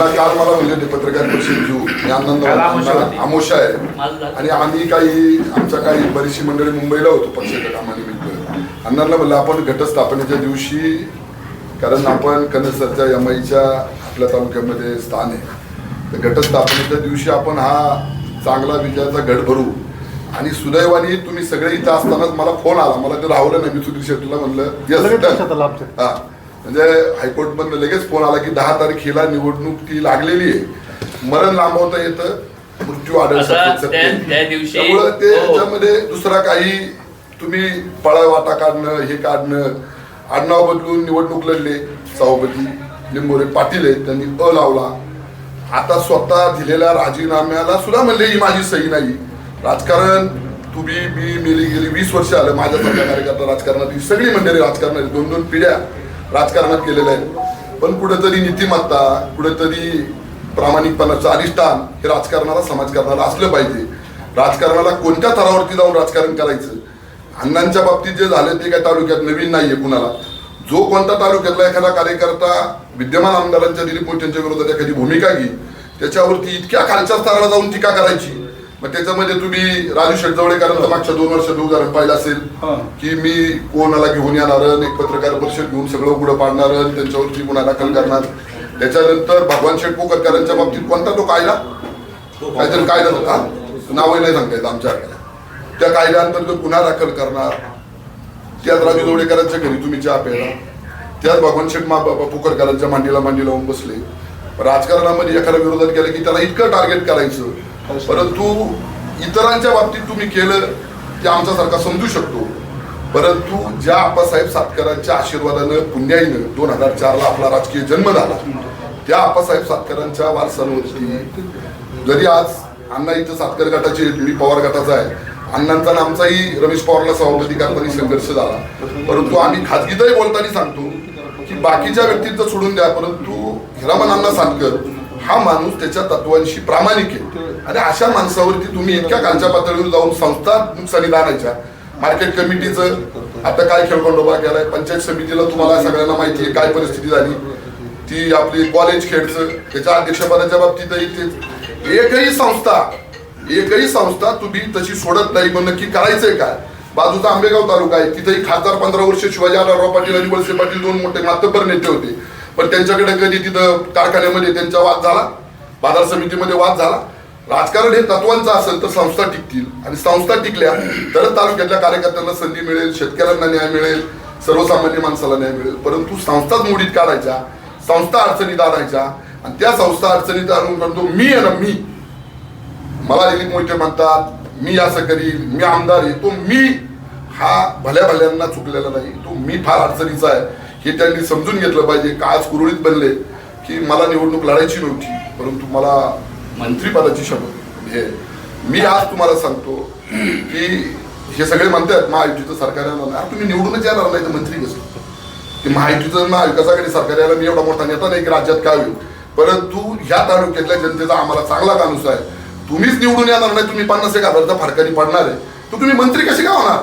अण्णा काल मला म्हणले होते पत्रकार परिषद घेऊ. मी आमोशा. आमोशा आहे. आणि आम्ही काही आमच्या काही बरीचशी मंडळी मुंबईला होतो पक्षाच्या कामानिमित्त. अण्णांना म्हणलं आपण घटस्थापनेच्या दिवशी कारण आपण कनसरच्या एम आयच्या आपल्या तालुक्यामध्ये स्थान आहे. तर घटस्थापनेच्या दिवशी आपण हा चांगला विजयाचा घट भरू. आणि सुदैवाने तुम्ही सगळे इथं असतानाच मला फोन आला. मला ते राहुलं नाही मी सुधीर शेट्टीला म्हणलं. हा. म्हणजे हायकोर्ट मधनं लगेच फोन आला की दहा तारखेला निवडणूक ती लागलेली आहे. मरण लांबवता येतं मृत्यू आढळ शकते, त्यामुळं ते हो. त्याच्यामध्ये दुसरा काही तुम्ही पळावाटा काढणं हे काढणं आडनाव बदलून निवडणूक लढले. सभापती लिंबोरे पाटील आहेत त्यांनी अ लावला. आता स्वतः दिलेल्या राजीनाम्याला सुद्धा म्हणले ही माझी सही नाही. राजकारण तुम्ही मी मेली गेली वीस वर्ष आलं माझ्यासारख्या कार्यकर्ता राजकारणात ही सगळी मंडळी राजकारणात. दोन दोन पिढ्या. राजकारणात केलेलं आहे. पण कुठेतरी नीतिमत्ता कुठेतरी प्रामाणिकपणाचं अधिष्ठान हे राजकारणाला समाजकारणाला असलं पाहिजे. राजकारणाला कोणत्या थरावरती जाऊन राजकारण करायचं? अण्णांच्या बाबतीत जे झालं ते काय तालुक्यात नवीन नाहीये कुणाला. जो कोणता तालुक्यातला एखादा कार्यकर्ता विद्यमान आमदारांच्या दिलीप मोठ्यांच्या विरोधात एखादी भूमिका घे त्याच्यावरती इतक्या खालच्या स्तराला जाऊन टीका करायची. मग त्याच्यामध्ये तुम्ही राजू शेटजवळेकरांचं मागच्या दोन वर्षात उदाहरण पाहिलं असेल की मी कोणाला घेऊन येणार एक पत्रकार परिषद घेऊन सगळं उघडं पाडणार त्यांच्यावरती गुन्हा दाखल करणार. त्याच्यानंतर भगवान शेटकोकरकरांच्या बाबतीत कोणता तो कायदा? काहीतरी कायदा. होता. नावही नाही सांगता येत आमच्याकडे त्या कायद्याअंतर्गत गुन्हा दाखल करणार. त्यात राजू जोडेकरांच्या घरी तुम्ही चहा प्यायला. त्यात भगवान शेठ मा पुकरकरांच्या मांडीला मांडी लावून बसले. राजकारणामध्ये एखाद्या विरोधात गेलं की त्याला इतकं टार्गेट करायचं. परंतु इतरांच्या बाबतीत तुम्ही केलं ते आमच्यासारखा समजू शकतो. परंतु ज्या आप्पासाहेब सातकरांच्या आशीर्वादानं पुण्याईनं दोन हजार चारला आपला राजकीय जन्म झाला त्या आप्पासाहेब सातकरांच्या वारसांवरती जरी आज अण्णा इथं सातकर गटाचे मी पवार गटाचा आहे अण्णांचा आणि आमचाही रमेश पवारला सभापती करताना संघर्ष झाला. परंतु आम्ही खाजगीतही बोलताना सांगतो की बाकीच्या व्यक्तींचं सोडून द्या परंतु हिरामन अण्णा सातकर हा माणूस त्याच्या तत्वांशी प्रामाणिक आहे. आणि अशा माणसावरती तुम्ही इतक्या खालच्या पातळीवर जाऊन संस्था आणायच्या मार्केट कमिटीचं आता काय खेळकोंडोबा केलाय पंचायत समितीला तुम्हाला सगळ्यांना माहिती आहे काय परिस्थिती झाली. ती आपली कॉलेज खेडचं त्याच्या अध्यक्षपदाच्या बाबतीतही ते एकही संस्था एकही संस्था तुम्ही तशी सोडत नाही. मग नक्की करायचंय काय? बाजूचा आंबेगाव तालुका आहे तिथेही खासदार पंधरा वर्ष शिवाजी आढळराव पाटील आणि वळसे पाटील दोन मोठे मातब्बर नेते होते. पण त्यांच्याकडे कधी तिथं कारखान्यामध्ये त्यांचा वाद झाला बाजार समितीमध्ये वाद झाला राजकारण हे तत्वांचं असेल तर संस्था टिकतील. आणि संस्था टिकल्या तरच तालुक्यातल्या कार्यकर्त्यांना संधी मिळेल शेतकऱ्यांना न्याय मिळेल सर्वसामान्य माणसाला न्याय मिळेल. परंतु संस्थाच मोडीत काढायच्या संस्था अडचणीत आणायच्या आणि त्या संस्था अडचणीत आणून म्हणतो मी आहे ना मी. मला दिलीप मोहिते म्हणतात मी असं करीन मी आमदार आहे तो मी हा भल्या भल्यांना चुकलेला नाही तो मी फार अडचणीचा आहे. हे त्यांनी समजून घेतलं पाहिजे का आज कुरळीत बनले की मला निवडणूक लढायची नव्हती परंतु मला मंत्रीपदाची शपथ हे मी आज तुम्हाला सांगतो की हे सगळे म्हणतात महायुतीचं सरकार येणार नाही तुम्ही निवडूनच येणार नाही तर मंत्री कसं? की महायुतीचं महाविकास आघाडी सरकार यायला मी एवढा मोठा नेता नाही की राज्यात काय होईल. परंतु ह्या तालुक्यातल्या जनतेचा आम्हाला चांगला कानूस आहे. तुम्हीच निवडून येणार नाही तुम्ही पन्नास एक हजारचा फरकानी पडणार आहे. तर तुम्ही मंत्री कसे का होणार?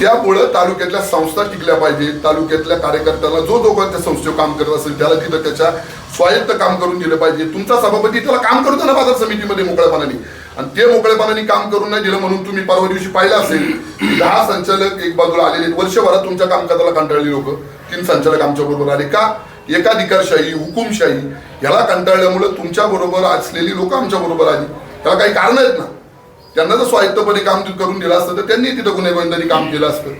त्यामुळं तालुक्यातल्या संस्था टिकल्या पाहिजे तालुक्यातल्या कार्यकर्त्याला जो जो कोणत्या संस्थेवर काम करत असेल त्याला तिथं त्याच्या स्वायत्त काम करून दिलं पाहिजे. तुमचा सभापती त्याला काम करतो ना बाजार समितीमध्ये मोकळ्यापणाने आणि ते मोकळेपणाने काम करून नाही दिलं म्हणून तुम्ही परवा दिवशी पाहिलं असेल दहा संचालक एक बाजूला आलेले वर्षभरात तुमच्या कामकाजाला कंटाळले लोक तीन संचालक आमच्या बरोबर आले का? एकाधिकारशाही हुकुमशाही ह्याला कंटाळल्यामुळं तुमच्या बरोबर असलेली लोक आमच्या बरोबर आली. त्याला काही कारण आहेत ना? त्यांना जर स्वायत्तपणे काम करून दिलं असतं तर त्यांनी तिथं गुन्हेगोविंदांनी काम केलं असतं.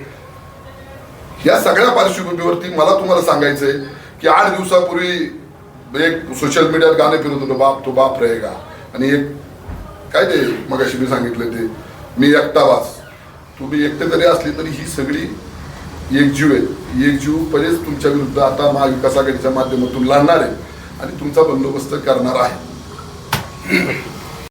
या सगळ्या पार्श्वभूमीवरती मला तुम्हाला सांगायचंय की आठ दिवसापूर्वी एक सोशल मीडियात गाणं फिरत होतं बाप तो बाप रहेगा. आणि एक काय ते मगाशी मी सांगितलं ते मी एकटा वाच तुम्ही एकटे जरी असली तरी ही सगळी एकजीव आहे एकजीव पहिलेच तुमच्या विरुद्ध आता महाविकास आघाडीच्या माध्यमातून लढणार आहे आणि तुमचा बंदोबस्त करणार आहे.